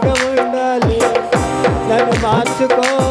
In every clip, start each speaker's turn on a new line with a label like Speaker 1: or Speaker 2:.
Speaker 1: नाथ को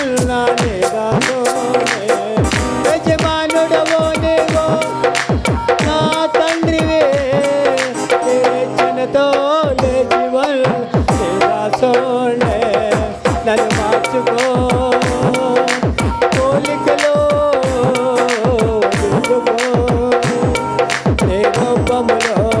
Speaker 2: Bamalo